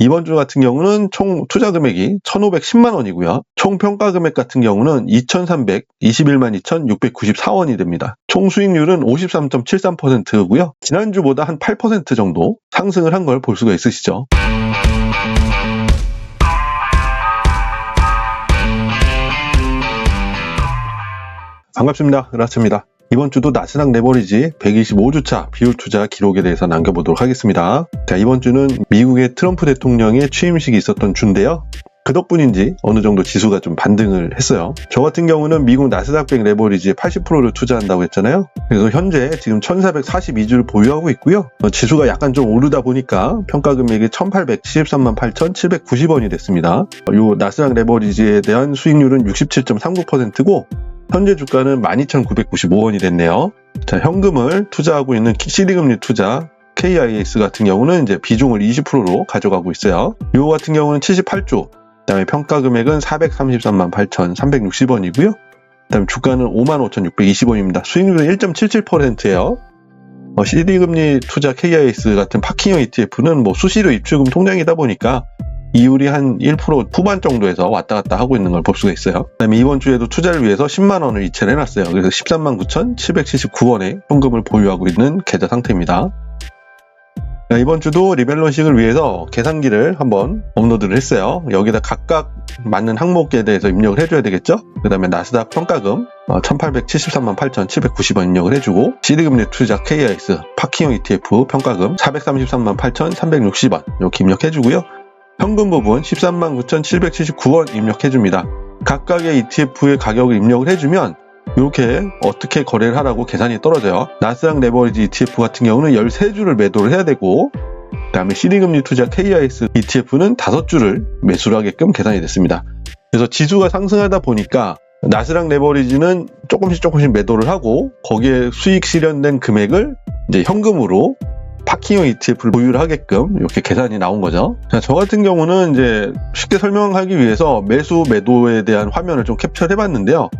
이번 주 같은 경우는 총 투자 금액이 1,510만 원이고요. 총 평가 금액 같은 경우는 2,321만 2,694원이 됩니다. 총 수익률은 53.73%고요. 지난주보다 한 8% 정도 상승을 한 걸 볼 수가 있으시죠. 반갑습니다. 라스입니다. 이번 주도 나스닥 레버리지 125주차 비율 투자 기록에 대해서 남겨보도록 하겠습니다. 자, 이번 주는 미국의 트럼프 대통령의 취임식이 있었던 주인데요. 그 덕분인지 어느 정도 지수가 좀 반등을 했어요. 저 같은 경우는 미국 나스닥 100 레버리지에 80%를 투자한다고 했잖아요. 그래서 현재 지금 1442주를 보유하고 있고요. 어, 지수가 약간 좀 오르다 보니까 평가 금액이 1873만 8,790원이 됐습니다. 이 나스닥 레버리지에 대한 수익률은 67.39%고 현재 주가는 12,995원이 됐네요. 자, 현금을 투자하고 있는 CD금리 투자 KIS 같은 경우는 이제 비중을 20%로 가져가고 있어요. 요 같은 경우는 78조, 그다음에 평가 금액은 433만 8,360원이고요. 그다음에 주가는 55,620원입니다. 수익률은 1.77%예요. 어, CD금리 투자 KIS 같은 파킹형 ETF는 뭐 수시로 입출금 통장이다 보니까 이율이 한 1% 후반 정도에서 왔다 갔다 하고 있는 걸 볼 수가 있어요. 그다음에 이번 주에도 투자를 위해서 10만 원을 이체를 해놨어요. 그래서 13만 9,779원의 현금을 보유하고 있는 계좌 상태입니다. 이번 주도 리밸런싱을 위해서 계산기를 한번 업로드를 했어요. 여기다 각각 맞는 항목에 대해서 입력을 해줘야 되겠죠? 그 다음에 나스닥 평가금 1873만 8,790원 입력을 해주고 시드금리 투자 KIS 파킹형 ETF 평가금 433만 8,360원 이렇게 입력해주고요. 현금 부분 13만 9,779원 입력해줍니다. 각각의 ETF의 가격을 입력을 해주면 이렇게 어떻게 거래를 하라고 계산이 떨어져요. 나스닥 레버리지 ETF 같은 경우는 13주를 매도를 해야 되고 그 다음에 CD금리 투자 KIS ETF는 5주를 매수를 하게끔 계산이 됐습니다. 그래서 지수가 상승하다 보니까 나스닥 레버리지는 조금씩 조금씩 매도를 하고 거기에 수익 실현된 금액을 이제 현금으로 파킹형 ETF를 보유를 하게끔 이렇게 계산이 나온 거죠. 자, 저 같은 경우는 이제 쉽게 설명하기 위해서 매수 매도에 대한 화면을 좀 캡처를 해봤는데요.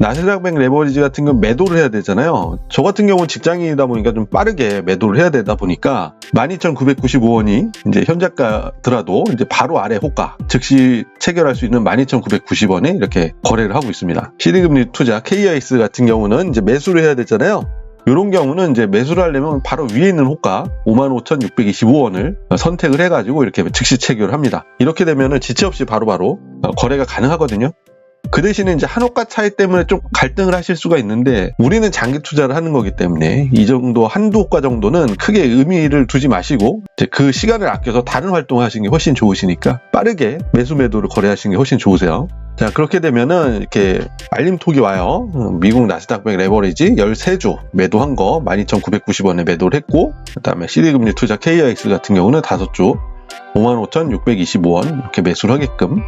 나스닥뱅 레버리지 같은 경우 매도를 해야 되잖아요. 저 같은 경우는 직장인이다 보니까 좀 빠르게 매도를 해야 되다 보니까 12,995원이 이제 현재가더라도 이제 바로 아래 호가 즉시 체결할 수 있는 12,990원에 이렇게 거래를 하고 있습니다. 시드금리 투자 KIS 같은 경우는 이제 매수를 해야 되잖아요. 이런 경우는 이제 매수를 하려면 바로 위에 있는 호가 55,625원을 선택을 해가지고 이렇게 즉시 체결을 합니다. 이렇게 되면은 지체 없이 바로바로 거래가 가능하거든요. 그 대신에 이제 한호가 차이 때문에 좀 갈등을 하실 수가 있는데 우리는 장기 투자를 하는 거기 때문에 이 정도 한두 호가 정도는 크게 의미를 두지 마시고 그 시간을 아껴서 다른 활동을 하시는 게 훨씬 좋으시니까 빠르게 매수 매도를 거래하시는 게 훨씬 좋으세요. 자 그렇게 되면은 이렇게 알림톡이 와요 미국 나스닥백 레버리지 13주 매도한 거 12,990원에 매도를 했고 그 다음에 CD금리 투자 KIX 같은 경우는 5주 55,625원 이렇게 매수를 하게끔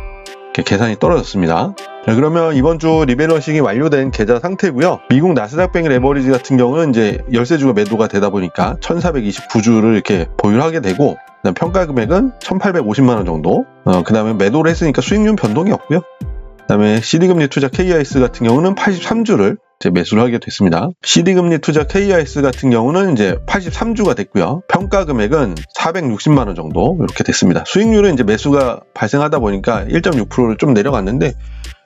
계산이 떨어졌습니다. 자, 그러면 이번 주 리밸런싱이 완료된 계좌 상태고요. 미국 나스닥백 레버리지 같은 경우는 이제 13주가 매도가 되다 보니까 1429주를 이렇게 보유를 하게 되고 평가 금액은 1850만 원 정도. 어, 그 다음에 매도를 했으니까 수익률 변동이 없고요 그다음에 CD금리 투자 KIS 같은 경우는 83주를 이제 매수를 하게 됐습니다. CD금리 투자 KIS 같은 경우는 이제 83주가 됐고요. 평가 금액은 460만 원 정도 이렇게 됐습니다. 수익률은 이제 매수가 발생하다 보니까 1.6%를 좀 내려갔는데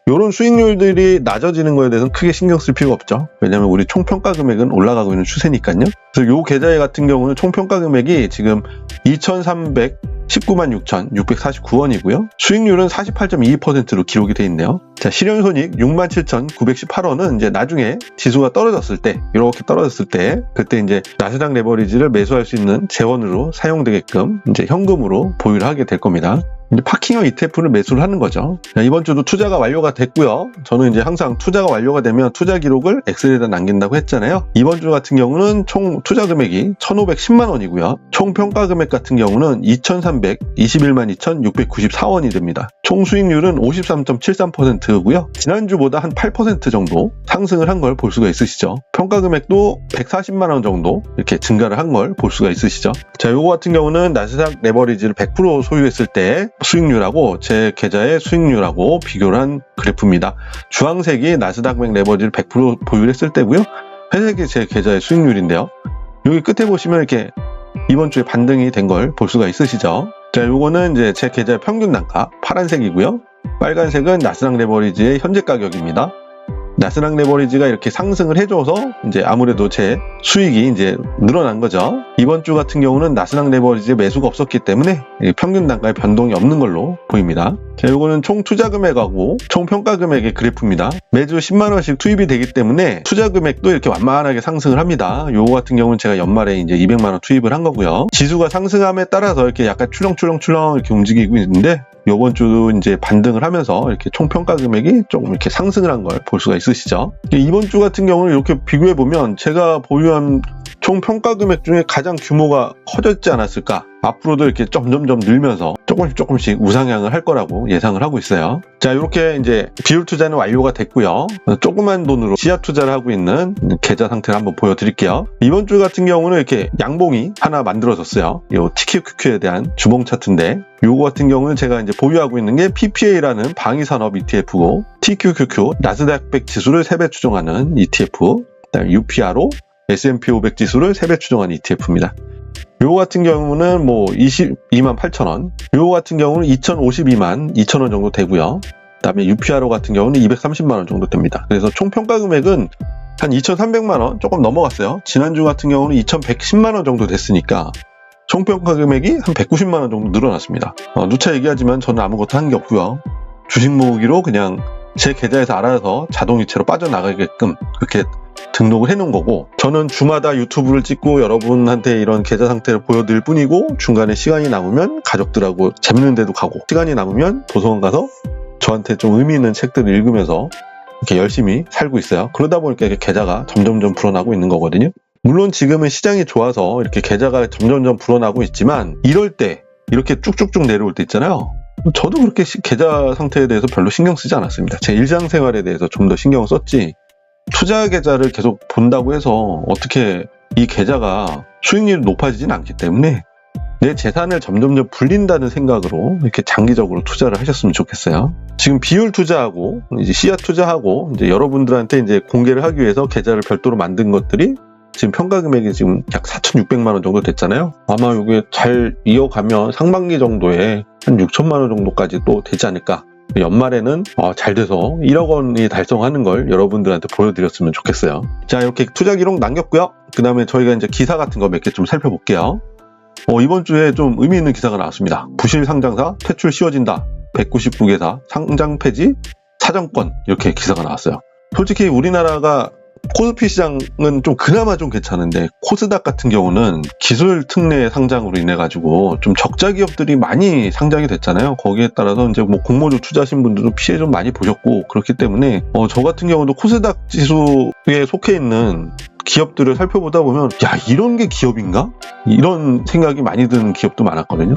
이런 수익률들이 낮아지는 거에 대해서는 크게 신경 쓸 필요가 없죠. 왜냐하면 우리 총평가 금액은 올라가고 있는 추세니까요. 그래서 이 계좌 같은 경우는 총평가 금액이 지금 2,300 19만 6,649원이고요. 수익률은 48.22%로 기록이 되어 있네요. 자, 실현손익 67,918원은 이제 나중에 지수가 떨어졌을 때, 이렇게 떨어졌을 때, 그때 이제 나스닥 레버리지를 매수할 수 있는 재원으로 사용되게끔 이제 현금으로 보유를 하게 될 겁니다. 이제 파킹형 ETF를 매수를 하는 거죠. 이번 주도 투자가 완료가 됐고요. 저는 이제 항상 투자가 완료가 되면 투자 기록을 엑셀에다 남긴다고 했잖아요. 이번 주 같은 경우는 총 투자 금액이 1,510만 원이고요. 총 평가 금액 같은 경우는 2,321만 2,694원이 됩니다. 총 수익률은 53.73%고요. 지난주보다 한 8% 정도 상승을 한 걸 볼 수가 있으시죠. 평가 금액도 140만 원 정도 이렇게 증가를 한 걸 볼 수가 있으시죠. 자, 요거 같은 경우는 나스닥 레버리지를 100% 소유했을 때 수익률하고 제 계좌의 수익률하고 비교를 한 그래프입니다. 주황색이 나스닥백 레버리지를 100% 보유했을 때고요. 회색이 제 계좌의 수익률인데요. 여기 끝에 보시면 이렇게 이번 주에 반등이 된 걸 볼 수가 있으시죠. 자, 요거는 이제 제 계좌 평균 단가 파란색이고요. 빨간색은 나스닥 레버리지의 현재 가격입니다. 나스닥 레버리지가 이렇게 상승을 해줘서 이제 아무래도 제 수익이 이제 늘어난 거죠. 이번 주 같은 경우는 나스닥 레버리지에 매수가 없었기 때문에 이 평균 단가에 변동이 없는 걸로 보입니다. 자, 요거는 총 투자 금액하고 총 평가 금액의 그래프입니다. 매주 10만 원씩 투입이 되기 때문에 투자 금액도 이렇게 완만하게 상승을 합니다. 요거 같은 경우는 제가 연말에 이제 200만 원 투입을 한 거고요. 지수가 상승함에 따라서 이렇게 약간 출렁출렁출렁 이렇게 움직이고 있는데 요번 주도 이제 반등을 하면서 이렇게 총 평가 금액이 조금 이렇게 상승을 한 걸 볼 수가 있으시죠. 이번 주 같은 경우는 이렇게 비교해 보면 제가 보유한 총 평가 금액 중에 가장 규모가 커졌지 않았을까? 앞으로도 이렇게 점점점 늘면서 조금씩 조금씩 우상향을 할 거라고 예상을 하고 있어요. 자, 이렇게 이제 비율 투자는 완료가 됐고요. 조그만 돈으로 시야 투자를 하고 있는 계좌 상태를 한번 보여드릴게요. 이번 주 같은 경우는 이렇게 양봉이 하나 만들어졌어요. 이 TQQQ에 대한 주봉 차트인데 요거 같은 경우는 제가 이제 보유하고 있는 게 PPA라는 방위산업 ETF고 TQQQ 나스닥 100 지수를 3배 추종하는 ETF 그다음에 UPR로 S&P 500 지수를 3배 추종한 ETF입니다. 요거 같은 경우는 뭐 22만 8천 원, 요거 같은 경우는 2052만 2천 원 정도 되고요. 그다음에 UPRO 같은 경우는 230만 원 정도 됩니다. 그래서 총 평가 금액은 한 2,300만 원 조금 넘어갔어요. 지난주 같은 경우는 2,110만 원 정도 됐으니까 총 평가 금액이 한 190만 원 정도 늘어났습니다. 어, 누차 얘기하지만 저는 아무것도 한 게 없고요. 주식 모으기로 그냥 제 계좌에서 알아서 자동이체로 빠져나가게끔 그렇게 등록을 해놓은 거고 저는 주마다 유튜브를 찍고 여러분한테 이런 계좌 상태를 보여드릴 뿐이고 중간에 시간이 남으면 가족들하고 재밌는 데도 가고 시간이 남으면 도서관 가서 저한테 좀 의미 있는 책들을 읽으면서 이렇게 열심히 살고 있어요. 그러다 보니까 이렇게 계좌가 점점점 불어나고 있는 거거든요. 물론 지금은 시장이 좋아서 이렇게 계좌가 점점점 불어나고 있지만 이럴 때 이렇게 쭉쭉쭉 내려올 때 있잖아요. 저도 그렇게 시- 계좌 상태에 대해서 별로 신경 쓰지 않았습니다. 제 일상생활에 대해서 좀 더 신경을 썼지 투자 계좌를 계속 본다고 해서 어떻게 이 계좌가 수익률이 높아지진 않기 때문에 내 재산을 점점점 불린다는 생각으로 이렇게 장기적으로 투자를 하셨으면 좋겠어요. 지금 비율 투자하고 이제 씨앗 투자하고 이제 여러분들한테 이제 공개를 하기 위해서 계좌를 별도로 만든 것들이 지금 평가 금액이 지금 약 4,600만 원 정도 됐잖아요. 아마 이게 잘 이어가면 상반기 정도에 한 6천만 원 정도까지 또 되지 않을까. 연말에는 어, 잘 돼서 1억 원이 달성하는 걸 여러분들한테 보여드렸으면 좋겠어요. 자, 이렇게 투자 기록 남겼고요. 그 다음에 저희가 이제 기사 같은 거 몇 개 좀 살펴볼게요. 어, 이번 주에 좀 의미 있는 기사가 나왔습니다. 부실 상장사 퇴출 쉬워진다. 199개사 상장 폐지 사정권 이렇게 기사가 나왔어요. 솔직히 우리나라가 코스피 시장은 좀 그나마 좀 괜찮은데 코스닥 같은 경우는 기술 특례 상장으로 인해 가지고 좀 적자 기업들이 많이 상장이 됐잖아요. 거기에 따라서 이제 뭐 공모주 투자하신 분들도 피해 좀 많이 보셨고 그렇기 때문에 어, 저 같은 경우도 코스닥 지수에 속해 있는 기업들을 살펴보다 보면 야 이런 게 기업인가? 이런 생각이 많이 드는 기업도 많았거든요.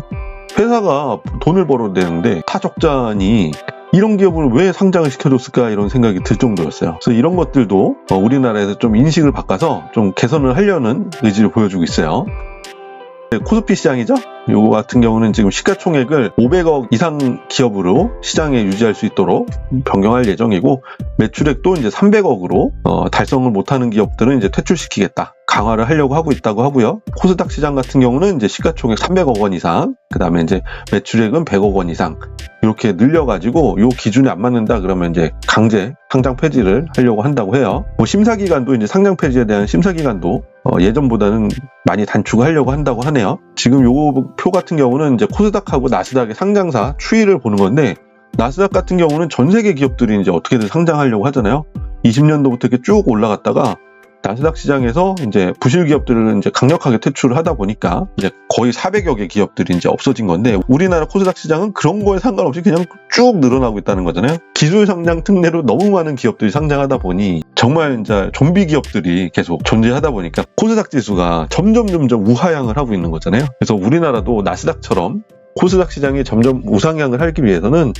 회사가 돈을 벌어야 되는데 타적자니 이런 기업을 왜 상장을 시켜줬을까 이런 생각이 들 정도였어요. 그래서 이런 것들도 어, 우리나라에서 좀 인식을 바꿔서 좀 개선을 하려는 의지를 보여주고 있어요. 네, 코스피 시장이죠. 요거 같은 경우는 지금 시가총액을 500억 이상 기업으로 시장에 유지할 수 있도록 변경할 예정이고 매출액도 이제 300억으로 달성을 못하는 기업들은 이제 퇴출시키겠다. 강화를 하려고 하고 있다고 하고요. 코스닥 시장 같은 경우는 이제 시가총액 300억 원 이상, 그 다음에 이제 매출액은 100억 원 이상 이렇게 늘려가지고 요 기준에 안 맞는다 그러면 이제 강제 상장 폐지를 하려고 한다고 해요. 뭐 심사 기간도 이제 상장 폐지에 대한 심사 기간도 어, 예전보다는 많이 단축을 하려고 한다고 하네요. 지금 요 표 같은 경우는 이제 코스닥하고 나스닥의 상장사 추이를 보는 건데 나스닥 같은 경우는 전 세계 기업들이 이제 어떻게든 상장하려고 하잖아요. 20년도부터 이렇게 쭉 올라갔다가 나스닥 시장에서 이제 부실 기업들을 이제 강력하게 퇴출을 하다 보니까 이제 거의 400여 개 기업들이 이제 없어진 건데 우리나라 코스닥 시장은 그런 거에 상관없이 그냥 쭉 늘어나고 있다는 거잖아요. 기술 상장 특례로 너무 많은 기업들이 상장하다 보니 정말 이제 좀비 기업들이 계속 존재하다 보니까 코스닥 지수가 점점 점점 우하향을 하고 있는 거잖아요. 그래서 우리나라도 나스닥처럼 코스닥 시장이 점점 우상향을 하기 위해서는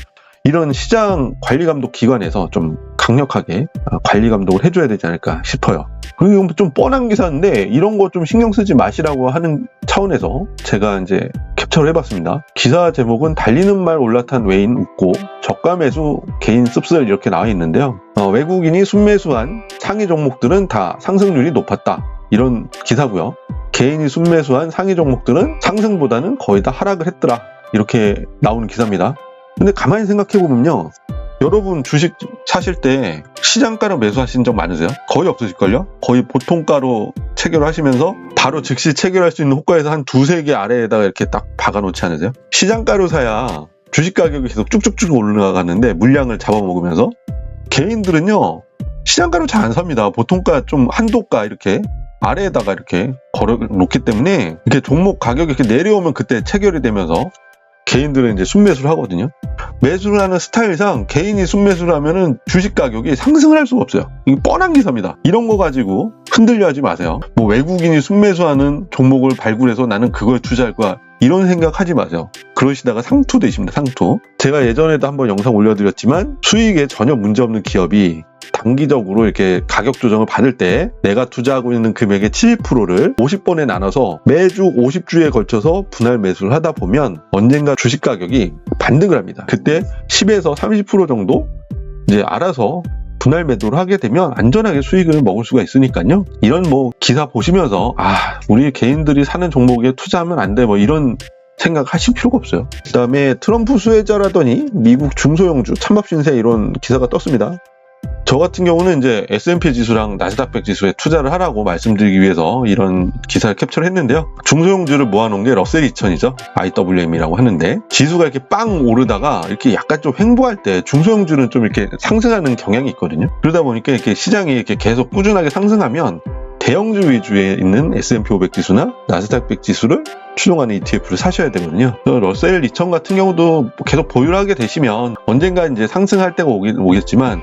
이런 시장 관리 감독 기관에서 좀 강력하게 관리 감독을 해줘야 되지 않을까 싶어요. 그리고 좀 뻔한 기사인데 이런 거 좀 신경 쓰지 마시라고 하는 차원에서 제가 이제 캡처를 해봤습니다. 기사 제목은 달리는 말 올라탄 외인 웃고 저가 매수 개인 씁쓸 이렇게 나와 있는데요. 어, 외국인이 순매수한 상위 종목들은 다 상승률이 높았다. 이런 기사고요. 개인이 순매수한 상위 종목들은 상승보다는 거의 다 하락을 했더라. 이렇게 나오는 기사입니다. 근데 가만히 생각해 보면요. 여러분 주식 사실 때 시장가로 매수하신 적 많으세요? 거의 없으실걸요? 거의 보통가로 체결 하시면서 바로 즉시 체결할 수 있는 호가에서 한 두세 개 아래에다가 이렇게 딱 박아놓지 않으세요? 시장가로 사야 주식 가격이 계속 쭉쭉쭉 올라가는데 물량을 잡아먹으면서 개인들은요 시장가로 잘 안 삽니다. 보통가 좀 한도가 이렇게 아래에다가 이렇게 걸어 놓기 때문에 이렇게 종목 가격이 이렇게 내려오면 그때 체결이 되면서 개인들은 이제 순매수를 하거든요. 매수를 하는 스타일상 개인이 순매수를 하면은 주식 가격이 상승을 할 수가 없어요. 이게 뻔한 기사입니다. 이런 거 가지고 흔들려 하지 마세요. 뭐 외국인이 순매수하는 종목을 발굴해서 나는 그걸 투자할 거야. 이런 생각 하지 마세요. 그러시다가 상투 되십니다. 상투. 제가 예전에도 한번 영상 올려드렸지만 수익에 전혀 문제없는 기업이 단기적으로 이렇게 가격 조정을 받을 때 내가 투자하고 있는 금액의 70%를 50번에 나눠서 매주 50주에 걸쳐서 분할 매수를 하다 보면 언젠가 주식 가격이 반등을 합니다. 그때 10에서 30% 정도 이제 알아서 분할 매도를 하게 되면 안전하게 수익을 먹을 수가 있으니까요. 이런 뭐 기사 보시면서 아 우리 개인들이 사는 종목에 투자하면 안 돼 뭐 이런 생각하실 필요가 없어요. 그 다음에 트럼프 수혜자라더니 미국 중소형주 찬밥 신세 이런 기사가 떴습니다. 저 같은 경우는 이제 S&P 지수랑 나스닥 100 지수에 투자를 하라고 말씀드리기 위해서 이런 기사를 캡처를 했는데요. 중소형주를 모아놓은 게 러셀 2000이죠. IWM이라고 하는데 지수가 이렇게 빵 오르다가 이렇게 약간 좀 횡보할 때 중소형주는 좀 이렇게 상승하는 경향이 있거든요. 그러다 보니까 이렇게 시장이 이렇게 계속 꾸준하게 상승하면 대형주 위주에 있는 S&P 500 지수나 나스닥 100 지수를 추종하는 ETF를 사셔야 되거든요. 러셀 2000 같은 경우도 계속 보유를 하게 되시면 언젠가 이제 상승할 때가 오겠지만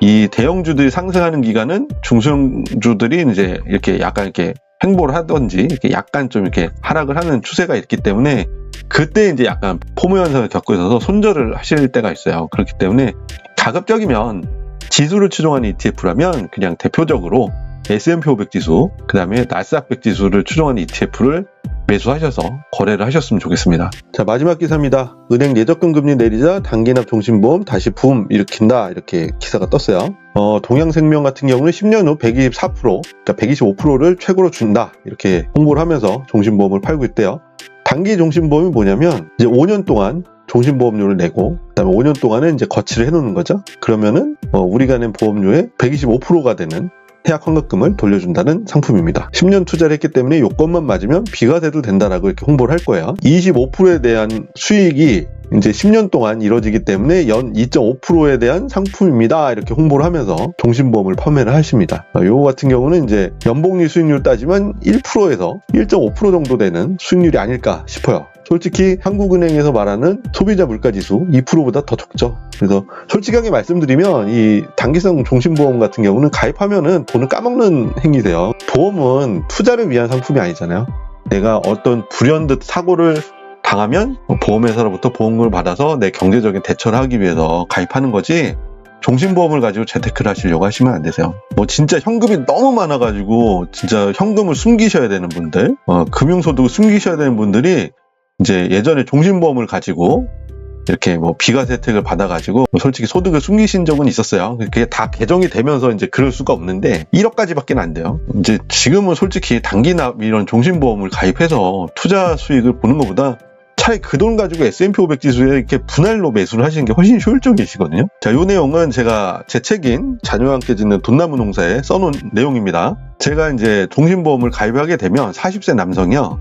이 대형주들이 상승하는 기간은 중소형주들이 이제 이렇게 약간 이렇게 횡보를 하든지 이렇게 약간 좀 이렇게 하락을 하는 추세가 있기 때문에 그때 이제 약간 포모 현상을 겪고 있어서 손절을 하실 때가 있어요. 그렇기 때문에 가급적이면 지수를 추종하는 ETF라면 그냥 대표적으로 S&P 500 지수, 그 다음에 나스닥 100 지수를 추종하는 ETF를 매수하셔서 거래를 하셨으면 좋겠습니다. 자 마지막 기사입니다. 은행 예적금 금리 내리자 단기납 종신보험 다시 붐 일으킨다 이렇게 기사가 떴어요. 어, 동양생명 같은 경우는 10년 후 124%, 그러니까 125%를 최고로 준다 이렇게 홍보를 하면서 종신보험을 팔고 있대요. 단기 종신보험이 뭐냐면 이제 5년 동안 종신보험료를 내고 그다음에 5년 동안은 이제 거치를 해놓는 거죠. 그러면은 어, 우리가 낸 보험료의 125%가 되는 해약 환급금을 돌려준다는 상품입니다. 10년 투자를 했기 때문에 요건만 맞으면 비과세도 된다라고 이렇게 홍보를 할 거예요. 25%에 대한 수익이 이제 10년 동안 이루어지기 때문에 연 2.5%에 대한 상품입니다. 이렇게 홍보를 하면서 종신보험을 판매를 하십니다. 요거 같은 경우는 이제 연복리 수익률 따지면 1%에서 1.5% 정도 되는 수익률이 아닐까 싶어요. 솔직히 한국은행에서 말하는 소비자 물가지수 2%보다 더 적죠. 그래서 솔직하게 말씀드리면 이 단기성 종신보험 같은 경우는 가입하면은 돈을 까먹는 행위세요. 보험은 투자를 위한 상품이 아니잖아요. 내가 어떤 불현듯 사고를 당하면 보험회사로부터 보험금을 받아서 내 경제적인 대처를 하기 위해서 가입하는 거지 종신보험을 가지고 재테크를 하시려고 하시면 안 되세요. 뭐 진짜 현금이 너무 많아가지고 진짜 현금을 숨기셔야 되는 분들, 어, 금융소득을 숨기셔야 되는 분들이 이제 예전에 종신보험을 가지고 이렇게 뭐 비과세 혜택을 받아가지고 뭐 솔직히 소득을 숨기신 적은 있었어요. 그게 다 개정이 되면서 이제 그럴 수가 없는데 1억까지밖에 안 돼요. 이제 지금은 솔직히 단기납 이런 종신보험을 가입해서 투자 수익을 보는 것보다 차라리 그 돈 가지고 S&P 500 지수에 이렇게 분할로 매수를 하시는 게 훨씬 효율적이시거든요. 자, 이 내용은 제가 제 책인 자녀와 함께 짓는 돈나무 농사에 써놓은 내용입니다. 제가 이제 종신보험을 가입하게 되면 40세 남성이요.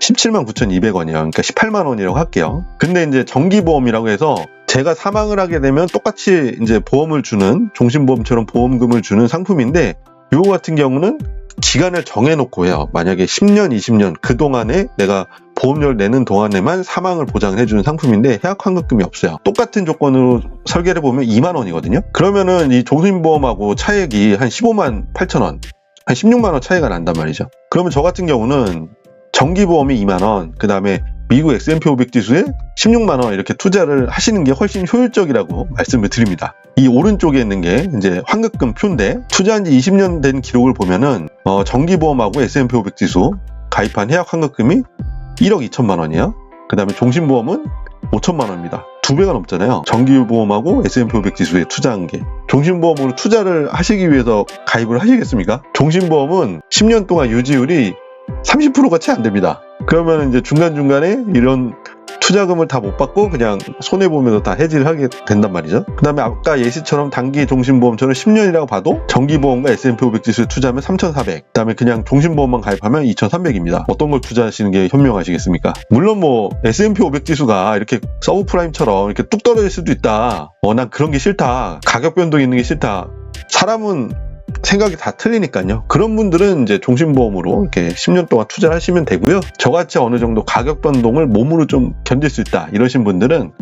17만 9,200원이에요. 그러니까 18만 원이라고 할게요. 근데 이제 정기보험이라고 해서 제가 사망을 하게 되면 똑같이 이제 보험을 주는 종신보험처럼 보험금을 주는 상품인데 요거 같은 경우는 기간을 정해놓고 해요. 만약에 10년, 20년 그 동안에 내가 보험료를 내는 동안에만 사망을 보장을 해주는 상품인데 해약 환급금이 없어요. 똑같은 조건으로 설계를 보면 2만 원이거든요. 그러면은 이 종신보험하고 차액이 한 15만 8천 원, 한 16만 원 차이가 난단 말이죠. 그러면 저 같은 경우는 정기보험이 2만 원, 그 다음에 미국 S&P 500 지수에 16만 원 이렇게 투자를 하시는 게 훨씬 효율적이라고 말씀을 드립니다. 이 오른쪽에 있는 게 이제 환급금 표인데 투자한 지 20년 된 기록을 보면은 어, 정기보험하고 S&P 500 지수 가입한 해약 환급금이 1억 2천만 원이에요. 그 다음에 종신보험은 5천만 원입니다. 두 배가 넘잖아요. 정기보험하고 S&P 500 지수에 투자한 게. 종신보험으로 투자를 하시기 위해서 가입을 하시겠습니까? 종신보험은 10년 동안 유지율이 30%가 채 안 됩니다. 그러면 이제 중간중간에 이런 투자금을 다 못 받고 그냥 손해 보면서 다 해지를 하게 된단 말이죠. 그다음에 아까 예시처럼 단기 종신보험처럼 10년이라고 봐도 정기보험과 S&P 500 지수에 투자하면 3,400. 그다음에 그냥 종신보험만 가입하면 2,300입니다. 어떤 걸 투자하시는 게 현명하시겠습니까? 물론 뭐 S&P 500 지수가 이렇게 서브프라임처럼 이렇게 뚝 떨어질 수도 있다. 어, 난 그런 게 싫다. 가격 변동 있는 게 싫다. 사람은 생각이 다 틀리니까요. 그런 분들은 이제 종신보험으로 이렇게 10년 동안 투자를 하시면 되고요. 저같이 어느 정도 가격 변동을 몸으로 좀 견딜 수 있다. 이러신 분들은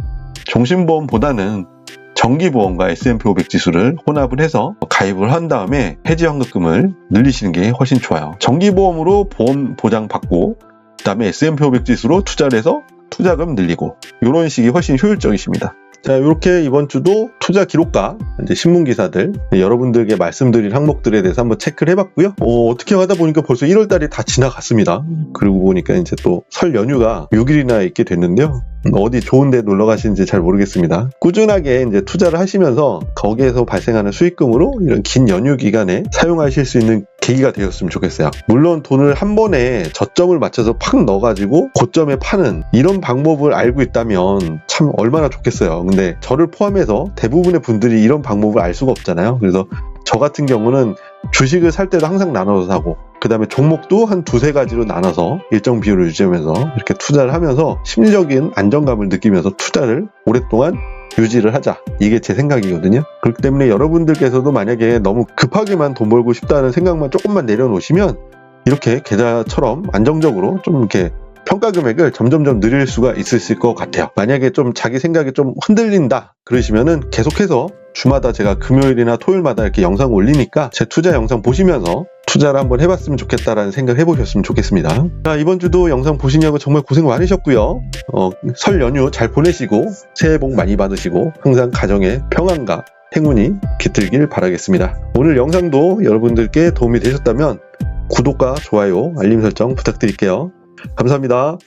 종신보험보다는 정기보험과 S&P 500 지수를 혼합을 해서 가입을 한 다음에 해지 환급금을 늘리시는 게 훨씬 좋아요. 정기보험으로 보험 보장 받고 그다음에 S&P 500 지수로 투자를 해서 투자금 늘리고 이런 식이 훨씬 효율적이십니다. 자, 이렇게 이번 주도 투자 기록과 이제 신문 기사들 여러분들에게 말씀드릴 항목들에 대해서 한번 체크를 해봤고요. 어, 떻게 하다 보니까 벌써 1월 달이 다 지나갔습니다. 그리고 보니까 이제 또 설 연휴가 6일이나 있게 됐는데요. 어디 좋은데 놀러 가시는지 잘 모르겠습니다. 꾸준하게 이제 투자를 하시면서 거기에서 발생하는 수익금으로 이런 긴 연휴 기간에 사용하실 수 있는 계기가 되었으면 좋겠어요. 물론 돈을 한 번에 저점을 맞춰서 팍 넣어가지고 고점에 파는 이런 방법을 알고 있다면 참 얼마나 좋겠어요. 근데 저를 포함해서 대부분의 분들이 이런 방법을 알 수가 없잖아요. 그래서 저 같은 경우는 주식을 살 때도 항상 나눠서 사고 그 다음에 종목도 한 두세 가지로 나눠서 일정 비율을 유지하면서 이렇게 투자를 하면서 심리적인 안정감을 느끼면서 투자를 오랫동안 유지를 하자. 이게 제 생각이거든요. 그렇기 때문에 여러분들께서도 만약에 너무 급하게만 돈 벌고 싶다는 생각만 조금만 내려놓으시면 이렇게 계좌처럼 안정적으로 좀 이렇게 평가 금액을 점점점 늘릴 수가 있으실 것 같아요. 만약에 좀 자기 생각이 좀 흔들린다 그러시면은 계속해서 주마다 제가 금요일이나 토요일마다 이렇게 영상 올리니까 제 투자 영상 보시면서 투자를 한번 해봤으면 좋겠다라는 생각 해보셨으면 좋겠습니다. 자, 이번 주도 영상 보시냐고 정말 고생 많으셨고요. 어, 설 연휴 잘 보내시고 새해 복 많이 받으시고 항상 가정에 평안과 행운이 깃들길 바라겠습니다. 오늘 영상도 여러분들께 도움이 되셨다면 구독과 좋아요, 알림 설정 부탁드릴게요. 감사합니다.